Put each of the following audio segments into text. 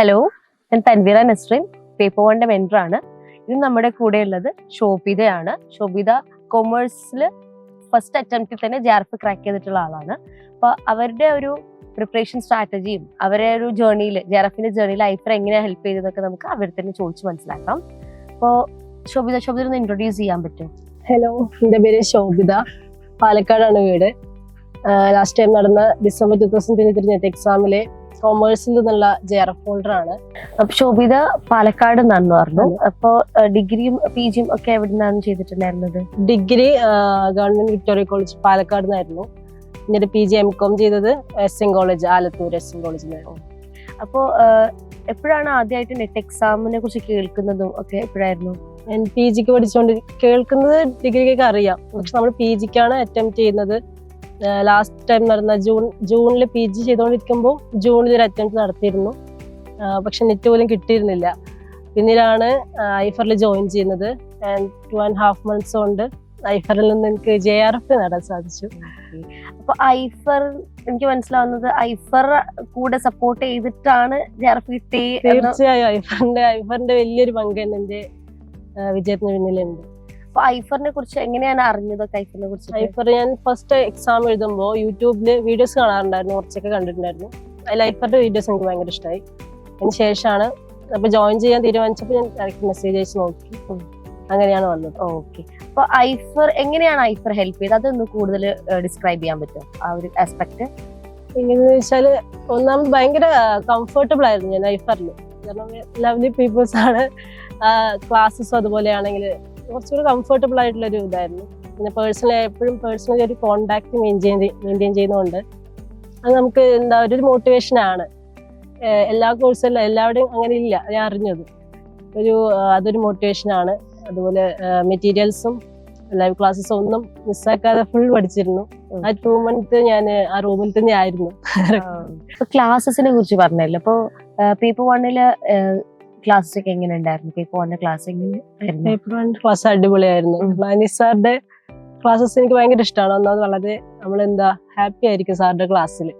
Hello ഞാൻ Thanveera Nasreen paper വണ്ടെ ആണ്. ഇത് നമ്മുടെ കൂടെ ഉള്ളത് ശോഭിതയാണ്. ശോഭിത കൊമേഴ്സിൽ ഫസ്റ്റ് അറ്റംപ്റ്റിൽ തന്നെ ജാർഫ് ക്രാക്ക് ചെയ്തിട്ടുള്ള ആളാണ്. അപ്പോൾ അവരുടെ ഒരു പ്രിപ്പറേഷൻ സ്ട്രാറ്റജിയും അവരുടെ ഒരു ജേർണിയിൽ ജെറഫിന്റെ ജേർണിയിൽ ഐഫർ എങ്ങനെ ഹെൽപ്പ് ചെയ്തതൊക്കെ നമുക്ക് അവർ തന്നെ ചോദിച്ച് മനസ്സിലാക്കാം. അപ്പോൾ ശോഭിത ശോഭിത ഒന്ന് ഇൻട്രൊഡ്യൂസ് ചെയ്യാൻ പറ്റും. ഹലോ എന്റെ പേര് ശോഭിത. പാലക്കാടാണ് വീട്. ലാസ്റ്റ് ടൈം നടന്ന December two thousand twenty three NET എക്സാമിലെ കോമേഴ്സിൽ നിന്നുള്ള ജെ ആർ എഫ് ഹോൾഡർ ആണ്. അപ്പൊ ശോഭിത പാലക്കാട് നിന്നാണെന്ന് പറഞ്ഞു. അപ്പോ ഡിഗ്രിയും പി ജിയും ഒക്കെ എവിടെ നിന്നാണ് ചെയ്തിട്ടുണ്ടായിരുന്നത്? Degree government Victoria college Palakkad നിന്നായിരുന്നു. എന്നിട്ട് പി ജി എം കോം ചെയ്തത് S N college Alathur S N കോളേജിലായിരുന്നു അപ്പോൾ എപ്പോഴാണ് ആദ്യമായിട്ട് നെറ്റ് എക്സാമിനെ കുറിച്ച് കേൾക്കുന്നതും ഒക്കെ എപ്പോഴായിരുന്നു? ഞാൻ പി ജിക്ക് പഠിച്ചുകൊണ്ട് കേൾക്കുന്നത് ഡിഗ്രിക്കൊക്കെ അറിയാം. പക്ഷെ നമ്മൾ പി ജിക്കാണ് അറ്റംപ്റ്റ് ചെയ്യുന്നത്. ലാസ്റ്റ് ടൈം നടന്ന ജൂൺ ജൂണിൽ പി ജി ചെയ്തുകൊണ്ടിരിക്കുമ്പോൾ ജൂണിൽ ഒരു അറ്റംപ്റ്റ് നടത്തിയിരുന്നു. പക്ഷെ നെറ്റ് പോലും കിട്ടിയിരുന്നില്ല. പിന്നീടാണ് ഐഫറിൽ ജോയിൻ ചെയ്യുന്നത്. And two and half months കൊണ്ട് ഐഫറിൽ നിന്ന് എനിക്ക് ജെ ആർ എഫ് നേടാൻ സാധിച്ചു. അപ്പൊ ഐഫർ എനിക്ക് മനസ്സിലാവുന്നത് ഐഫർ കൂടെ സപ്പോർട്ട് ചെയ്തിട്ടാണ് കിട്ടി തീർച്ചയായും ഐഫറിന്റെ ഐഫറിന്റെ വലിയൊരു പങ്ക് തന്നെ എന്റെ വിജയത്തിന് പിന്നിലുണ്ട്. ഐഫറിനെ കുറിച്ച് എങ്ങനെയാണ് അറിഞ്ഞതൊക്കെ ഐഫറിനെ കുറിച്ച്? ഐഫർ ഞാൻ ഫസ്റ്റ് എക്സാം എഴുതുമ്പോൾ യൂട്യൂബിൽ വീഡിയോസ് കാണാറുണ്ടായിരുന്നു കുറച്ചൊക്കെ കണ്ടിട്ടുണ്ടായിരുന്നു. അതിൽ ഐഫറിന്റെ വീഡിയോസ് എനിക്ക് ഭയങ്കര ഇഷ്ടമായി അതിന് ശേഷമാണ് അപ്പൊ ജോയിൻ ചെയ്യാൻ തീരുമാനിച്ചപ്പോൾ ഞാൻ ഡയറക്റ്റ് മെസ്സേജ് അയച്ച് നോക്കി. അങ്ങനെയാണ് വന്നത്. ഓക്കെ അപ്പൊ ഐഫർ എങ്ങനെയാണ് ഐഫർ ഹെൽപ്പ് ചെയ്തത്? അതൊന്ന് കൂടുതൽ ഡിസ്ക്രൈബ് ചെയ്യാൻ പറ്റും ആ ഒരു ആസ്പെക്ട് എങ്ങനെയെന്ന് വെച്ചാൽ ഒന്നാമത് ഭയങ്കര കംഫർട്ടബിൾ ആയിരുന്നു ഞാൻ ഐഫറിൽ കാരണം ലവ്ലി പീപ്പിൾസ് ആണ്. ക്ലാസ്സസ് അതുപോലെയാണെങ്കിൽ കുറച്ചുകൂടി കംഫർട്ടബിൾ ആയിട്ടുള്ള ഒരു ഇതായിരുന്നു. പിന്നെ പേഴ്സണൽ എപ്പോഴും പേഴ്സണലി ഒരു കോണ്ടാക്ട് മെയിന്റെയിൻ മെയിന്റെയിൻ ചെയ്യുന്നതുകൊണ്ട് അത് നമുക്ക് എന്താ ഒരു മോട്ടിവേഷൻ ആണ്. എല്ലാ കോഴ്സും എല്ലാവരുടെയും അങ്ങനെ ഇല്ല ഞാൻ അറിഞ്ഞത്. ഒരു അതൊരു മോട്ടിവേഷൻ ആണ്. അതുപോലെ മെറ്റീരിയൽസും ലൈവ് ക്ലാസ്സസ് ഒന്നും മിസ്സാക്കാതെ ഫുൾ പഠിച്ചിരുന്നു. ആ ടു മന്ത് ഞാൻ ആ റൂമിൽ തന്നെ ആയിരുന്നു ക്ലാസ്സസിനെ കുറിച്ച് പറഞ്ഞല്ലോ. അപ്പൊ പേപ്പർ വണ്ണിൽ ക്ലാസ്സസ് ഒക്കെ എങ്ങനെ ഉണ്ടായിരുന്നു? പേപ്പർ ക്ലാസ് എങ്ങനെ ക്ലാസ് അടിപൊളിയായിരുന്നു. മാനി സാറിന്റെ ക്ലാസ്സസ് എനിക്ക് ഭയങ്കര ഇഷ്ടമാണ് ഒന്നാമത് വളരെ നമ്മളെന്താ ഹാപ്പി ആയിരിക്കും സാറിന്റെ ക്ലാസ്സിൽ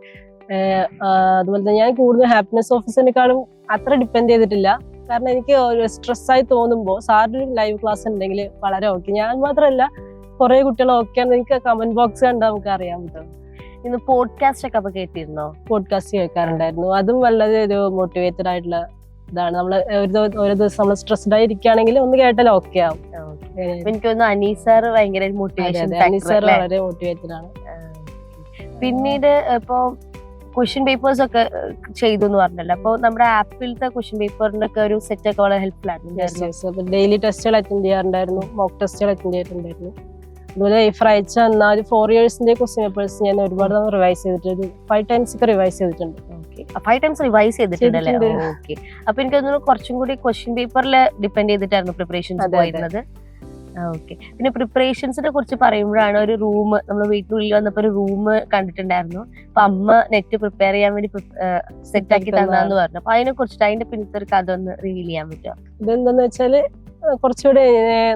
അതുപോലെ തന്നെ ഞാൻ കൂടുതൽ ഹാപ്പിനെസ് ഓഫീസിനെക്കാളും അത്ര ഡിപ്പെൻഡ് ചെയ്തിട്ടില്ല. കാരണം എനിക്ക് ഒരു സ്ട്രെസ്സായി തോന്നുമ്പോൾ സാറിന്റെ ഒരു ലൈവ് ക്ലാസ് ഉണ്ടെങ്കിൽ വളരെ ഓക്കെ ഞാൻ മാത്രമല്ല കുറെ കുട്ടികൾ ഓക്കെ ആണ് എനിക്ക് കമന്റ് ബോക്സ് കണ്ടാൽ നമുക്ക് അറിയാൻ പറ്റും. ഇന്ന് പോഡ്കാസ്റ്റ് ഒക്കെ അപ്പൊ കേട്ടിരുന്നോ? പോഡ്കാസ്റ്റ് കേൾക്കാറുണ്ടായിരുന്നു. അതും വളരെ ഒരു മോട്ടിവേറ്റഡ് ആയിട്ടുള്ള ഇതാണ്. നമ്മൾ ഒരു ദിവസം നമ്മൾ സ്ട്രെസ്ഡ് ആയിരിക്കുകയാണെങ്കിൽ ഒന്ന് കേട്ടാൽ ഓക്കെ ആവും. എനിക്ക് തോന്നുന്നു ഭയങ്കര മോട്ടിവേഷൻ വളരെ മോട്ടിവേറ്റഡ് ആണ്. പിന്നീട് ഇപ്പൊ ക്വസ്റ്റ്യൻ പേപ്പേഴ്സ് ഒക്കെ ചെയ്തു എന്ന് പറഞ്ഞല്ലോ. അപ്പൊ നമ്മുടെ ആപ്പിലത്തെ ക്വസ്റ്റ്യൻ പേപ്പറിന്റെ ഒക്കെ ഒരു സെറ്റ് ഒക്കെ വളരെ ഹെൽപ്ഫുൾ ആയിരുന്നു. ഡെയിലി ടെസ്റ്റുകൾ അറ്റൻഡ് ചെയ്യാറുണ്ടായിരുന്നു. മോക്ക് ടെസ്റ്റുകൾ അറ്റൻഡ് ചെയ്തിട്ടുണ്ടായിരുന്നു. അതുപോലെ ഇഫർ അയച്ച എന്നാൽ ഫോർ ഇയേഴ്സിന്റെ ക്വസ്റ്റ്യൻ പേപ്പേഴ്സ് ഞാൻ ഒരുപാട് റിവൈസ് ചെയ്തിട്ടുണ്ട് ഫൈവ് ടൈംസ് ഒക്കെ റിവൈസ് ചെയ്തിട്ടുണ്ട്. ഫൈവ് ടൈംസ് റിവൈസ് ചെയ്തിട്ടുണ്ടല്ലേ? ചെയ്തിട്ടുണ്ട്. ഓക്കെ അപ്പൊ എനിക്ക് തോന്നുന്നു കുറച്ചും കൂടി ക്വസ്റ്റ്യൻ പേപ്പറിൽ ഡിപ്പെൻഡ് ചെയ്തിട്ടായിരുന്നു പ്രിപ്പറേഷൻസ്. പോയിരുന്നത്. ഓക്കെ പിന്നെ പ്രിപ്പറേഷൻസിനെ കുറിച്ച് പറയുമ്പോഴാണ് ഒരു റൂം നമ്മൾ വീട്ടിനുള്ളിൽ വന്നപ്പോ ഒരു റൂം കണ്ടിട്ടുണ്ടായിരുന്നു. അപ്പൊ അമ്മ നെറ്റ് പ്രിപ്പയർ ചെയ്യാൻ വേണ്ടി സെറ്റ് ആക്കി തന്നാന്ന് പറഞ്ഞു. അപ്പൊ അതിനെ കുറിച്ചിട്ട് അതിന്റെ പിന്നത്തെ ഒരു കഥ ഒന്ന് റിവീൽ ചെയ്യാൻ പറ്റുമോ? ഇതെന്താന്ന് വെച്ചാൽ കുറച്ചുകൂടെ കുറച്ചുകൂടി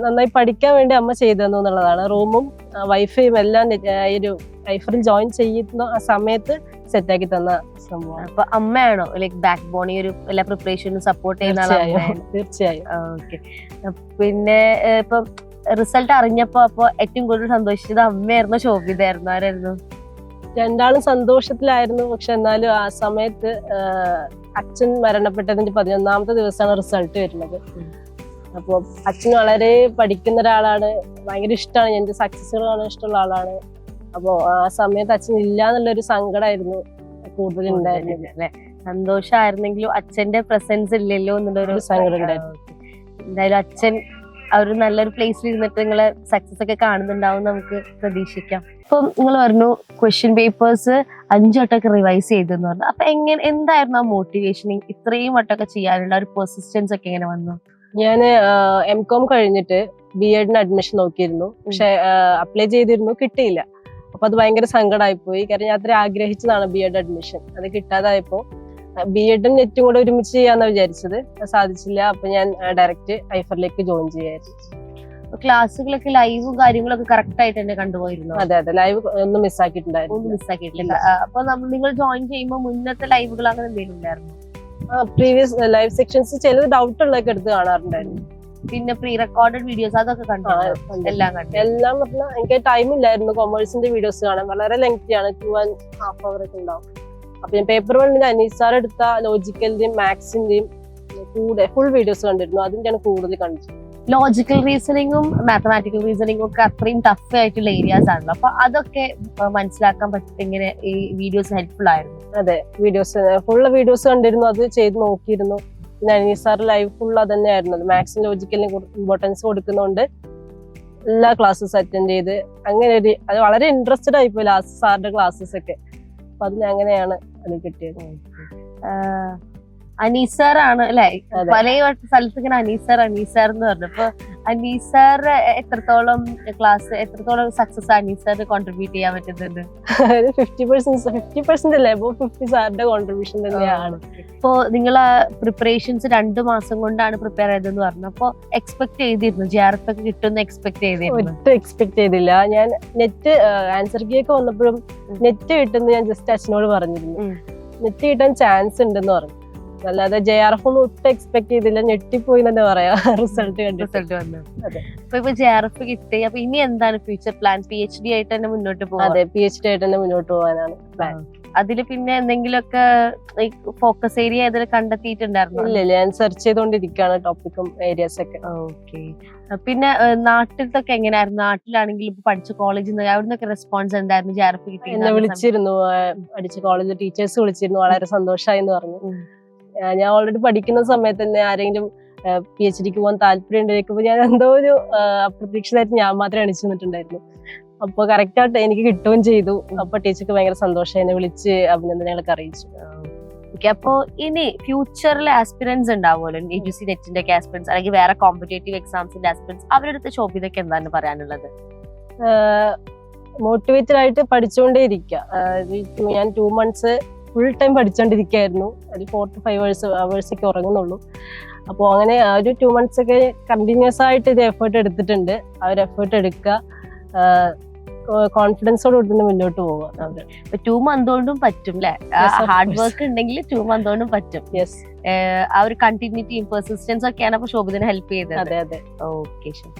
നന്നായി പഠിക്കാൻ വേണ്ടി അമ്മ ചെയ്തു എന്നുള്ളതാണ്. റൂമും വൈഫൈയും എല്ലാം ഈ ഒരു ഐഫറിൽ ജോയിൻ ചെയ്യുന്ന ആ സമയത്ത് സെറ്റാക്കി തന്ന സംഭവം. അപ്പൊ അമ്മയാണോ ലൈക് ബാക്ക് ബോൺ ഈ ഒരു എല്ലാ പ്രിപ്പറേഷനും സപ്പോർട്ട് ചെയ്യുന്ന ആൾ തീർച്ചയായും. ഓക്കെ പിന്നെ ഇപ്പൊ റിസൾട്ട് അറിഞ്ഞപ്പോ അപ്പൊ ഏറ്റവും കൂടുതൽ സന്തോഷിച്ചത് അമ്മയായിരുന്നു ശോഭിതായിരുന്നു ആരായിരുന്നു? രണ്ടാളും സന്തോഷത്തിലായിരുന്നു. പക്ഷെ എന്നാലും ആ സമയത്ത് അച്ഛൻ മരണപ്പെട്ടതിന്റെ പതിനൊന്നാമത്തെ ദിവസമാണ് റിസൾട്ട് വരുന്നത്. അപ്പോൾ അച്ഛൻ വളരെ പഠിക്കുന്ന ഒരാളാണ്. ഭയങ്കര ഇഷ്ടമാണ്. എന്റെ സക്സസുകൾ കാണാൻ ഇഷ്ടമുള്ള ആളാണ്. അപ്പോൾ ആ സമയത്ത് അച്ഛൻ ഇല്ല എന്നുള്ളൊരു സങ്കടമായിരുന്നു കൂടുതൽ ഉണ്ടായിരുന്നത് അല്ലെ? സന്തോഷമായിരുന്നെങ്കിലും അച്ഛന്റെ പ്രസൻസ് ഇല്ലല്ലോ എന്നുള്ളൊരു ഒരു സങ്കടം ഉണ്ടായിരുന്നു. എന്തായാലും അച്ഛൻ ആ ഒരു നല്ലൊരു പ്ലേസിൽ ഇരുന്നിട്ട് നിങ്ങളെ സക്സസ് ഒക്കെ കാണുന്നുണ്ടാവും നമുക്ക് പ്രതീക്ഷിക്കാം. ഇപ്പം നിങ്ങൾ പറഞ്ഞു ക്വസ്റ്റ്യൻ പേപ്പേഴ്സ് അഞ്ചു വട്ടമൊക്കെ റിവൈസ് ചെയ്തെന്ന് പറഞ്ഞു. അപ്പൊ എങ്ങനെ എന്തായിരുന്നു ആ മോട്ടിവേഷൻ ഇത്രയും വട്ടമൊക്കെ ചെയ്യാനുള്ള ഒരു പെർസിസ്റ്റൻസ് ഒക്കെ എങ്ങനെ വന്നു? ഞാൻ എം കോം കഴിഞ്ഞിട്ട് ബി എഡിന് അഡ്മിഷൻ നോക്കിയിരുന്നു. പക്ഷെ അപ്ലൈ ചെയ്തിരുന്നു. കിട്ടിയില്ല. അപ്പൊ അത് ഭയങ്കര സങ്കടമായി പോയി കാരണം ഞാൻ അത്ര ആഗ്രഹിച്ചതാണ് ബി എഡ് അഡ്മിഷൻ അത് കിട്ടാതായപ്പോ ബി എഡും നെറ്റും കൂടെ ഒരുമിച്ച് ചെയ്യാന്നാ വിചാരിച്ചത്. സാധിച്ചില്ല. അപ്പൊ ഞാൻ ഡയറക്റ്റ് ഐഫറിലേക്ക് ജോയിൻ ചെയ്യായിരുന്നു. ക്ലാസ്സുകളൊക്കെ ലൈവും കാര്യങ്ങളൊക്കെ കറക്റ്റ് ആയിട്ട് തന്നെ കണ്ടുപോയിരുന്നു? അതെ അതെ. ലൈവ് ഒന്നും മിസ്സാക്കിയിട്ടുണ്ടായിരുന്നു ഒന്നും അപ്പൊ നമ്മൾ നിങ്ങൾ ജോയിൻ ചെയ്യുമ്പോൾ മുന്നത്തെ ലൈവുകൾ അങ്ങനെ എന്തെങ്കിലും ഉണ്ടായിരുന്നു? പ്രീവിയസ് ലൈവ് സെക്ഷൻസ് ചില ഡൗട്ട് ഉള്ളതൊക്കെ എടുത്ത് കാണാറുണ്ടായിരുന്നു. പിന്നെ പ്രീ റെക്കോർഡഡ് വീഡിയോസ് അതൊക്കെ കണ്ടു എല്ലാം കണ്ടു എല്ലാം പറഞ്ഞാൽ എനിക്ക് ടൈം ഇല്ലായിരുന്നു കൊമേഴ്സിന്റെ വീഡിയോസ് കാണാൻ. വളരെ ലെങ്തി ആണ്. ടു ആൻഡ് ഹാഫ് അവർ ഒക്കെ ഉണ്ടാവും. അപ്പൊ ഞാൻ പേപ്പർ വണ്ണിന്റെ അനീസാർ എടുത്ത ലോജിക്കലിന്റെയും മാത്സിന്റെയും കൂടെ ഫുൾ വീഡിയോസ് കണ്ടിരുന്നു. അതിന്റെയാണ് കൂടുതൽ കണ്ടത് ലോജിക്കൽ റീസണിങ്ങും മാത്തമാറ്റിക്കൽ റീസണിങ്ങും ഒക്കെ അത്രയും ടഫ് ആയിട്ടുള്ള ഏരിയാസ് ആണല്ലോ. അപ്പൊ അതൊക്കെ മനസ്സിലാക്കാൻ പറ്റും ഇങ്ങനെ ഈ വീഡിയോസ് ഹെൽപ്ഫുൾ ആയിരുന്നു. അതെ വീഡിയോസ് ഫുള്ള് വീഡിയോസ് കണ്ടിരുന്നു. അത് ചെയ്ത് നോക്കിയിരുന്നു. പിന്നെ അനീസാർ ലൈവ് ഫുൾ അത് തന്നെയായിരുന്നു മാത്സിന് ലോജിക്കലിന് ഇമ്പോർട്ടൻസ് കൊടുക്കുന്നതുകൊണ്ട് എല്ലാ ക്ലാസ്സസ് അറ്റൻഡ് ചെയ്ത് അങ്ങനെ ഒരു അത് വളരെ ഇൻട്രസ്റ്റഡ് ആയിപ്പോയി ലാസ്റ്റ് സാറിന്റെ ക്ലാസ്സസ് ഒക്കെ. അപ്പൊ അതിന് അങ്ങനെയാണ് അത് കിട്ടിയത്. അനീസാറാണ് അല്ലെ. പല സ്ഥലത്ത് ഇങ്ങനെ അനീസാർ അനീസാർ എന്ന് പറഞ്ഞപ്പോ അനീസർ എത്രത്തോളം ക്ലാസ് എത്രത്തോളം സക്സസ് അനീസറിന് കോൺട്രിബ്യൂട്ട് ചെയ്യാൻ പറ്റുന്നുണ്ട് ഫിഫ്റ്റി പെർസെന്റ് ഫിഫ്റ്റി പെർസെന്റ് അല്ലേ? അപ്പൊ ഫിഫ്റ്റി സാറിന്റെ കോൺട്രിബ്യൂഷൻ തന്നെയാണ്. ഇപ്പോ നിങ്ങൾ പ്രിപ്പറേഷൻസ് രണ്ട് മാസം കൊണ്ടാണ് പ്രിപ്പയർ ചെയ്തതെന്ന് പറഞ്ഞു. അപ്പോൾ എക്സ്പെക്ട് ചെയ്തിരുന്നു? ജി ആർ എഫ് ഒക്കെ കിട്ടുമെന്ന് എക്സ്പെക്ട് ചെയ്തിരുന്നു? ഒട്ടും എക്സ്പെക്ട് ചെയ്തില്ല. ഞാൻ നെറ്റ് ആൻസർ കീ ഒക്കെ വന്നപ്പോഴും നെറ്റ് കിട്ടുന്ന ഞാൻ ജസ്റ്റ് അച്ഛനോട് പറഞ്ഞിരുന്നു. നെറ്റ് കിട്ടാൻ ചാൻസ് ഉണ്ടെന്ന് പറഞ്ഞു. അല്ലാതെ ജെ ആർ എഫ് ഒന്നും ഒട്ടും എക്സ്പെക്ട് ചെയ്തില്ല. ഞെട്ടിപ്പോയി തന്നെ പറയാം റിസൾട്ട് റിസൾട്ട് വന്നു. അപ്പൊ ഇപ്പൊ ജെ ആർ എഫ് കിട്ടി. അപ്പൊ ഇനി എന്താണ് future plan P H D ആയിട്ട് തന്നെ മുന്നോട്ട് പോകാം അതെ പി എച്ച് ഡി ആയിട്ട് തന്നെ മുന്നോട്ട് പോകാനാണ് പ്ലാൻ അതിൽ പിന്നെ എന്തെങ്കിലുമൊക്കെ ഫോക്കസ് ഏരിയ ഇതിൽ കണ്ടെത്തിയിട്ടുണ്ടായിരുന്നു? ഇല്ല ഞാൻ സെർച്ച് ചെയ്തുകൊണ്ടിരിക്കുകയാണ് ടോപ്പിക്കും ഏരിയസ് ഒക്കെ. ഓക്കെ പിന്നെ നാട്ടിലത്തൊക്കെ എങ്ങനെയായിരുന്നു? നാട്ടിലാണെങ്കിൽ ഇപ്പൊ പഠിച്ച കോളേജിൽ നിന്ന് അവിടുന്നൊക്കെ റെസ്പോൺസ് എന്തായിരുന്നു? ജെ ആർ എഫ് കിട്ടി എന്നെ വിളിച്ചിരുന്നു. പഠിച്ച കോളേജിൽ ടീച്ചേഴ്സ് വിളിച്ചിരുന്നു. വളരെ സന്തോഷമായി എന്ന് പറഞ്ഞു. ഞാൻ ഓൾറെഡി പഠിക്കുന്ന സമയത്ത് തന്നെ ആരെങ്കിലും പി എച്ച് ഡിക്ക് പോകാൻ താല്പര്യം ഉണ്ടായിരിക്കുമ്പോൾ ഞാൻ എന്തോ ഒരു അപ്രതീക്ഷിതമായിട്ട് ഞാൻ മാത്രമേ അണിച്ചു നിന്നിട്ടുണ്ടായിരുന്നു. അപ്പൊ കറക്റ്റ് ആയിട്ട് എനിക്ക് കിട്ടുകയും ചെയ്തു. അപ്പൊ ടീച്ചർക്ക് ഭയങ്കര സന്തോഷം എന്നെ വിളിച്ച് അഭിനന്ദനങ്ങളൊക്കെ അറിയിച്ചു. ഓക്കെ അപ്പോ ഇനി ഫ്യൂച്ചറിൽ ആസ്പിറൻസ് ഉണ്ടാവുമല്ലോ? എ ജി സി നെറ്റിന്റെ ഒക്കെ ആസ്പിറൻസ് അല്ലെങ്കിൽ വേറെ കോമ്പറ്റേറ്റീവ് എക്സാംസിന്റെ ആസ്പിറൻസ് അവരുടെ അടുത്ത് ശോഭിതയ്ക്ക് എന്താണ് പറയാനുള്ളത്? മോട്ടിവേറ്റഡ് ആയിട്ട് പഠിച്ചുകൊണ്ടേ ഇരിക്കുക ഞാൻ ടു മന്ത്സ് ഫുൾ ടൈം പഠിച്ചുകൊണ്ടിരിക്കുകയായിരുന്നു ഒരു ഫോർ ടു ഫൈവ് അവേഴ്സ് ഒക്കെ ഉറങ്ങുന്നുള്ളൂ. അപ്പോൾ അങ്ങനെ ആ ഒരു ടു മന്ത്സ് ഒക്കെ കണ്ടിന്യൂസ് ആയിട്ട് ഇത് എഫേർട്ട് എടുത്തിട്ടുണ്ട്. ആ ഒരു എഫേർട്ട് എടുക്കുക കോൺഫിഡൻസോട് കൂടി മുന്നോട്ട് പോവുക. ഇപ്പൊ ടു മന്ത് കൊണ്ടും പറ്റും അല്ലെ ഹാർഡ് വർക്ക് ഉണ്ടെങ്കിൽ ടു മന്ത് കൊണ്ടും പറ്റും. യെസ് ആ ഒരു കണ്ടിന്യൂറ്റിയും പെർസിസ്റ്റൻസ് ഒക്കെയാണ് അപ്പൊ ശോഭിതനെ ഹെൽപ്പ് ചെയ്തത്. അതെ അതെ. ഓക്കെ ശരി.